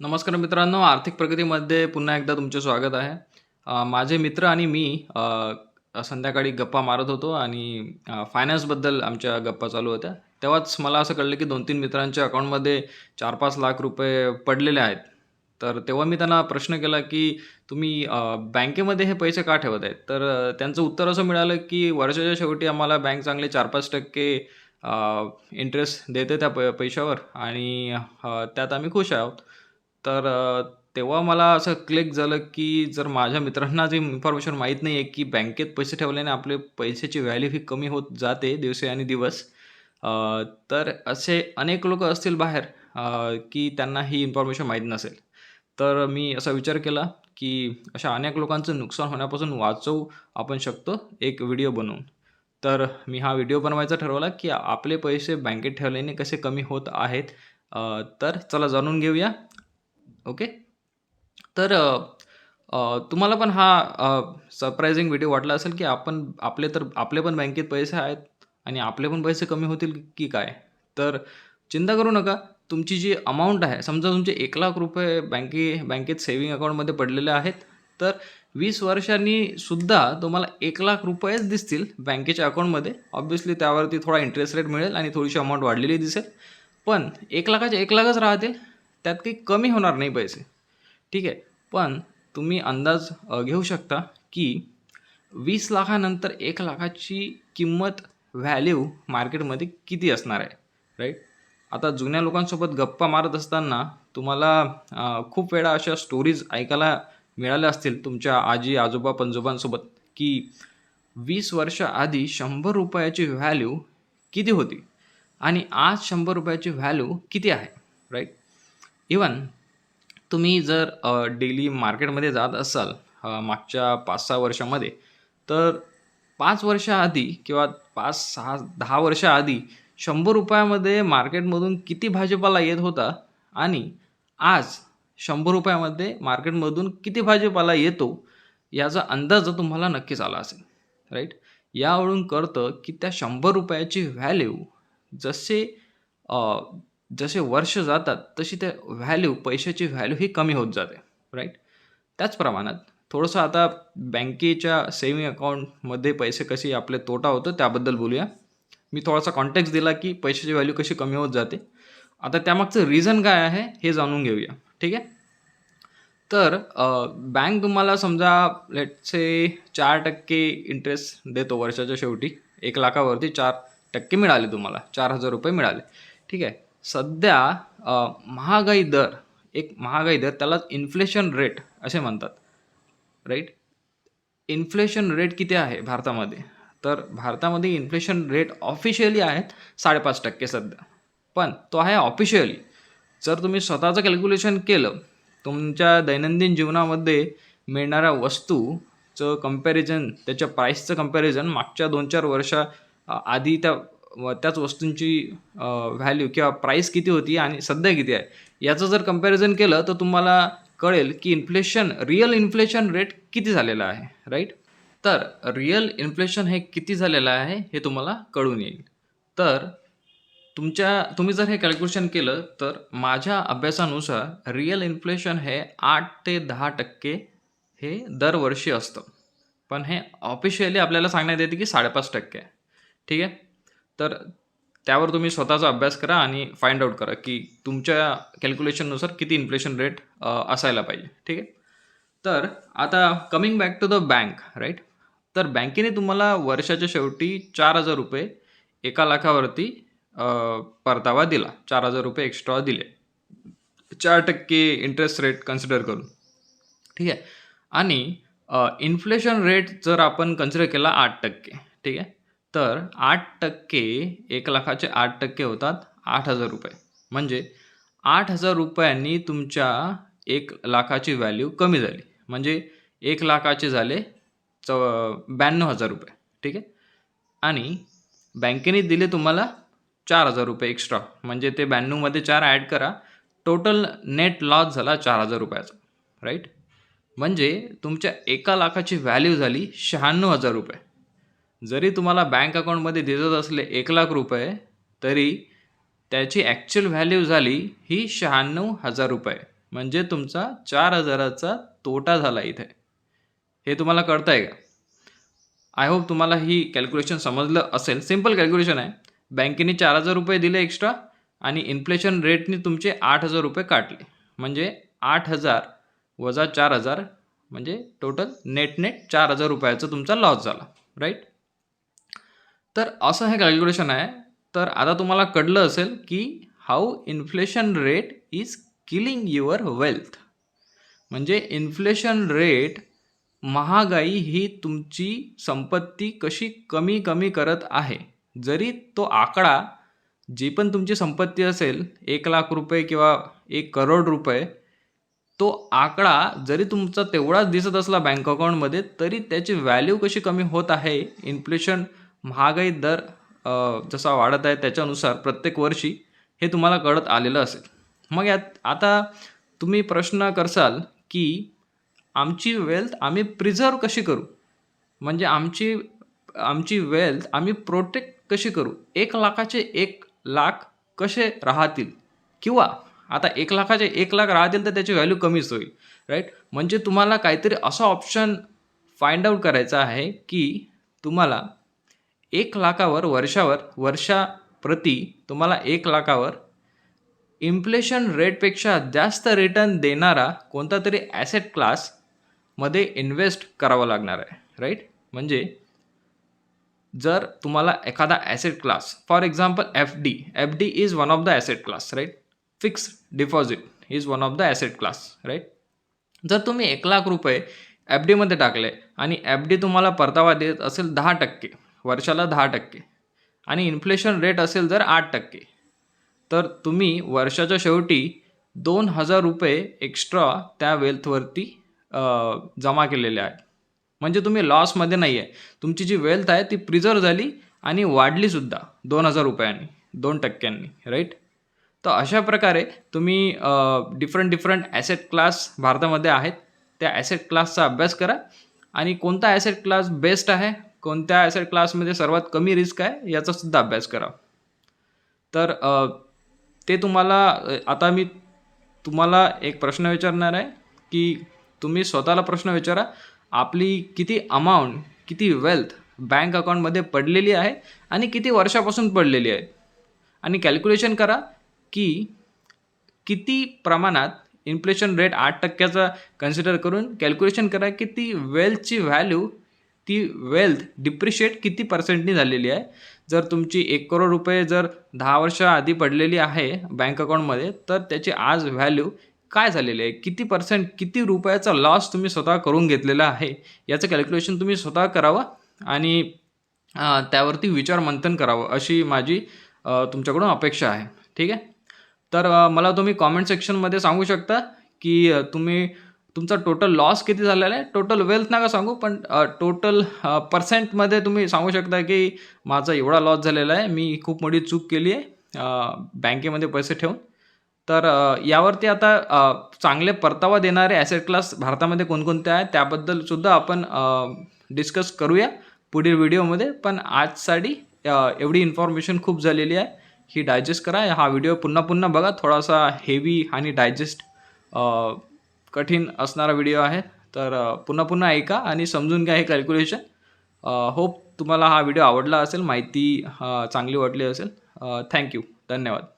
नमस्कार मित्रांनो, आर्थिक प्रगतीमध्ये पुन्हा एकदा तुमचे स्वागत आहे. माझे मित्र आणि मी संध्याकाळी गप्पा मारत होतो आणि फायनान्सबद्दल आमच्या गप्पा चालू होत्या. तेव्हाच मला असं कळलं की 2-3 मित्रांच्या अकाउंटमध्ये 4-5 लाख रुपये पडलेले आहेत. तर तेव्हा मी त्यांना प्रश्न केला की तुम्ही बँकेमध्ये हे पैसे का ठेवत आहेत? तर त्यांचं उत्तर असं मिळालं की वर्षाच्या शेवटी आम्हाला बँक चांगले चार पाच टक्के इंटरेस्ट देते त्या प पैशावर आणि त्यात आम्ही खुश आहोत. तर तेव्हा मला असं क्लिक झालं की जर माझ्या मित्रांना जे इन्फॉर्मेशन माहीत नाही आहे की बँकेत पैसे ठेवल्याने आपले पैशाची व्हॅल्यू ही कमी होत जाते दिवसे आणि दिवस तर असे अनेक लोक असतील बाहेर की त्यांना ही इन्फॉर्मेशन माहीत नसेल. तर मी असा विचार केला की अशा अनेक लोकांचं नुकसान होण्यापासून वाचवू आपण शकतो एक व्हिडिओ बनवून. तर मी हा व्हिडिओ बनवायचा ठरवला की आपले पैसे बँकेत ठेवल्याने कसे कमी होत आहेत. तर चला जाणून घेऊया. ओके. तर तुम्हाला पण हा सरप्रायझिंग व्हिडिओ वाटला असेल की आपण आपले तर आपले पण बँकेत पैसे आहेत आणि आपले पण पैसे कमी होतील की काय? तर चिंता करू नका. तुमची जी अमाऊंट आहे समजा तुमचे एक लाख रुपये बँके बँकेत सेव्हिंग अकाउंटमध्ये पडलेले आहेत. तर वीस वर्षांनी सुद्धा तुम्हाला एक लाख रुपयेच दिसतील बँकेच्या अकाउंटमध्ये. ऑब्व्हियसली त्यावरती थोडा इंटरेस्ट रेट मिळेल आणि थोडीशी अमाऊंट वाढलेली दिसेल. पण एक लाखाचे एक लाखच राहतील. त्यात काही कमी होणार नाही पैसे. ठीक आहे. पण तुम्ही अंदाज घेऊ शकता की वीस लाखानंतर एक लाखाची किंमत व्हॅल्यू मार्केटमध्ये किती असणार आहे. राईट आता जुन्या लोकांसोबत गप्पा मारत असताना तुम्हाला खूप वेळा अशा स्टोरीज ऐकायला मिळाल्या असतील तुमच्या आजी, आजोबा, पणजोबांसोबत की वीस वर्ष आधी शंभर रुपयाची व्हॅल्यू किती होती आणि आज शंभर रुपयाची व्हॅल्यू किती आहे. राईट इवन तुम्ही जर डेली मार्केटमध्ये जात असाल मागच्या 5-6 वर्षामध्ये तर पाच वर्षाआधी किंवा 5, 6, 10 वर्षाआधी शंभर रुपयामध्ये मार्केटमधून किती भाजीपाला येत होता आणि आज शंभर रुपयामध्ये मार्केटमधून किती भाजीपाला येतो याचा अंदाज तुम्हाला नक्कीच आला असेल. राईट यावरून कळतं की त्या शंभर रुपयाची व्हॅल्यू जसे जसे वर्ष जातात तशी त्या व्हॅल्यू पैशाची व्हॅल्यू ही कमी होत जाते. राईट त्याच प्रमाणात थोडंसं आता बँकेच्या सेविंग अकाउंटमध्ये पैसे कसे आपले तोटा होतो त्याबद्दल बोलूया. मी थोडासा कॉन्टॅक्ट दिला की पैशाची व्हॅल्यू कशी कमी होत जाते. आता त्यामागचं रिझन काय आहे हे जाणून घेऊया. ठीक आहे? तर बँक तुम्हाला समजा लेटसे चार टक्के इंटरेस्ट देतो वर्षाच्या शेवटी. एक लाखावरती चार टक्के मिळाले तुम्हाला. ₹4,000 मिळाले. ठीक आहे. सध्या महागाई दर एक महागाई दर त्यालाच इन्फ्लेशन रेट असे म्हणतात. राईट इन्फ्लेशन रेट किती आहे भारतामध्ये? तर भारतामध्ये इन्फ्लेशन रेट ऑफिशियली आहेत 5.5% सध्या. पण तो आहे ऑफिशियली. जर तुम्ही स्वतःचं कॅल्क्युलेशन केलं, तुमच्या दैनंदिन जीवनामध्ये मिळणाऱ्या वस्तूचं कंपॅरिझन त्याच्या प्राईसचं कंपॅरिझन मागच्या 2-4 वर्षा आधी त्या त्याच वस्तूंची व्हॅल्यू किंवा प्राईस किती होती आणि सध्या किती आहे. याचं जर कंपॅरिझन केलं तर तुम्हाला कळेल की इन्फ्लेशन रिअल इन्फ्लेशन रेट किती झालेला आहे. राईट तर रिअल इन्फ्लेशन हे किती झालेलं आहे हे तुम्हाला कळून येईल. तर तुमच्या तुम्ही जर हे कॅल्क्युलेशन केलं तर माझ्या अभ्यासानुसार रिअल इन्फ्लेशन हे आठ ते 10% हे दरवर्षी असतं. पण हे ऑफिशियली आपल्याला सांगण्यात येते की 5.5% आहे. ठीक आहे? तर त्यावर तुम्ही स्वतःचा अभ्यास करा आणि फाइंड आउट करा की तुमच्या कॅल्क्युलेशननुसार किती इन्फ्लेशन रेट असायला पाहिजे. ठीक आहे? तर आता coming back to the bank. Right तर बँकेने तुम्हाला वर्षाच्या शेवटी चार हजार रुपये एका लाखावरती परतावा दिला. ₹4,000 एक्स्ट्रा दिले. चार टक्के इंटरेस्ट रेट कन्सिडर करून. ठीक आहे? आणि इन्फ्लेशन रेट जर आपण कन्सिडर केला आठ टक्के ठीक आहे? तर आठ टक्के एक लाखाचे आठ टक्के होतात आठ हजार रुपये. म्हणजे आठ हजार रुपयांनी तुमच्या एक लाखाची व्हॅल्यू कमी झाली. म्हणजे एक लाखाचे झाले चौ ब्याण्णव हजार रुपये. ठीक आहे? आणि बँकेने दिले तुम्हाला चार हजार रुपये एक्स्ट्रा म्हणजे ते ब्याण्णवमध्ये चार ॲड करा. टोटल नेट लॉस झाला चार हजार रुपयाचा. राईट म्हणजे तुमच्या एका लाखाची व्हॅल्यू झाली शहाण्णव हजार रुपये. जरी तुम्हाला बँक अकाउंटमध्ये दिसत असले एक लाख रुपये तरी त्याची ॲक्च्युअल व्हॅल्यू झाली ही ₹96,000. म्हणजे तुमचा चार हजाराचा तोटा झाला इथे. हे तुम्हाला कळतं आहे का? आय होप तुम्हाला ही कॅल्क्युलेशन समजलं असेल. सिंपल कॅल्क्युलेशन आहे. बँकेने चार हजार रुपये दिले एक्स्ट्रा आणि इन्फ्लेशन रेटने तुमचे आठ हजार रुपये काटले. म्हणजे आठ हजार वजा चार हजार म्हणजे टोटल नेट नेट चार हजार रुपयाचा तुमचा लॉस झाला. राईट तर असं हे कॅल्क्युलेशन आहे. तर आता तुम्हाला कळलं असेल की how inflation rate is killing your wealth म्हणजे इन्फ्लेशन रेट महागाई ही तुमची संपत्ती कशी कमी कमी करत आहे. जरी तो आकडा जी पण तुमची संपत्ती असेल एक लाख रुपये किंवा एक करोड रुपये तो आकडा जरी तुमचा तेवढाच दिसत असला बँक अकाउंटमध्ये तरी त्याची व्हॅल्यू कशी कमी होत आहे? इन्फ्लेशन महागाई दर जसा वाढत आहे त्याच्यानुसार प्रत्येक वर्षी हे तुम्हाला कळत आलेलं असेल. मग यात आता तुम्ही प्रश्न करसाल की आमची वेल्थ आम्ही प्रिझर्व कशी करू? म्हणजे आमची आमची वेल्थ आम्ही प्रोटेक्ट कशी करू? एक लाखाचे एक लाख कसे राहतील? किंवा आता एक लाखाचे एक लाख राहतील तर त्याची व्हॅल्यू कमीच होईल राईट म्हणजे तुम्हाला काहीतरी असं ऑप्शन फाइंड आउट करायचं आहे की तुम्हाला एक लाखावर वर्षावर वर्षाप्रती तुम्हाला एक लाखावर इन्फ्लेशन रेटपेक्षा जास्त रिटर्न देणारा कोणता तरी ॲसेट क्लासमध्ये इन्व्हेस्ट करावं लागणार आहे राईट म्हणजे जर तुम्हाला एखादा asset class for example F D F D is one of the asset class right fix deposit is one of the asset class right जर तुम्ही एक लाख रुपये एफ डीमध्ये टाकले आणि एफ डी तुम्हाला परतावा देत असेल दहा टक्के वर्षाला दहा टक्के. आणि इन्फ्लेशन रेट असेल जर आठ टक्के. तर तुम्ही वर्षाच्या शेवटी दोन हजार रुपये एक्स्ट्रा त्या वेल्थवरती जमा केलेले आहेत म्हणजे तुम्ही लॉसमध्ये नाही आहे तुमची जी वेल्थ आहे ती प्रिझर्व झाली आणि वाढलीसुद्धा दोन हजार रुपयांनी दोन टक्क्यांनी राईट तर अशा प्रकारे तुम्ही डिफरंट डिफरंट ॲसेट क्लास भारतामध्ये आहेत. त्या ॲसेट क्लासचा अभ्यास करा. आणि कोणता ॲसेट क्लास बेस्ट आहे? कोणत्या ॲसेट क्लासमध्ये सर्वात कमी रिस्क आहे याचासुद्धा अभ्यास करा तर ते तुम्हाला आता मी तुम्हाला एक प्रश्न विचारणार आहे की तुम्ही स्वतःला प्रश्न विचारा आपली किती अमाऊंट किती वेल्थ बँक अकाउंटमध्ये पडलेली आहे आणि किती वर्षापासून पडलेली आहे? आणि कॅल्क्युलेशन करा की किती प्रमाणात इन्फ्लेशन रेट आठ टक्क्याचा कन्सिडर करून कॅल्क्युलेशन करा की ती वेल्थची व्हॅल्यू ती वेल्थ डिप्रिशिएट किती पर्सेंटनी झालेली आहे? जर तुमची एक करोड रुपये जर दहा वर्षाआधी पडलेली आहे बँक अकाउंटमध्ये तर त्याची आज व्हॅल्यू काय झालेली आहे? किती पर्सेंट किती रुपयाचा लॉस तुम्ही स्वतः करून घेतलेला आहे? याचं कॅल्क्युलेशन तुम्ही स्वतः करावं आणि त्यावरती विचार मंथन करावं अशी माझी तुमच्याकडून अपेक्षा आहे. ठीक आहे? तर मला तुम्ही कॉमेंट सेक्शनमध्ये सांगू शकता की तुम्ही तुमचा टोटल लॉस किती झालेला आहे? टोटल वेल्थ नका सांगू पण टोटल पर्सेंटमध्ये तुम्ही सांगू शकता की माझा एवढा लॉस झालेला आहे. मी खूप मोठी चूक केली आहे बँकेमध्ये पैसे ठेवून. तर यावरती आता चांगले परतावा देणारे ॲसेट क्लास भारतामध्ये कोणकोणते आहेत त्याबद्दलसुद्धा आपण डिस्कस करूया पुढील व्हिडिओमध्ये पण आजसाठी एवढी इन्फॉर्मेशन खूप झालेली आहे. ही डायजेस्ट करा. हा व्हिडिओ पुन्हा पुन्हा बघा. थोडासा हेवी आणि डायजेस्ट कठीण असणारा व्हिडिओ आहे. तर पुन्हा पुन्हा ऐका आणि समजून घ्या हे कॅल्क्युलेशन होप तुम्हाला हा व्हिडिओ आवडला असेल माहिती चांगली वाटली असेल. थँक्यू धन्यवाद.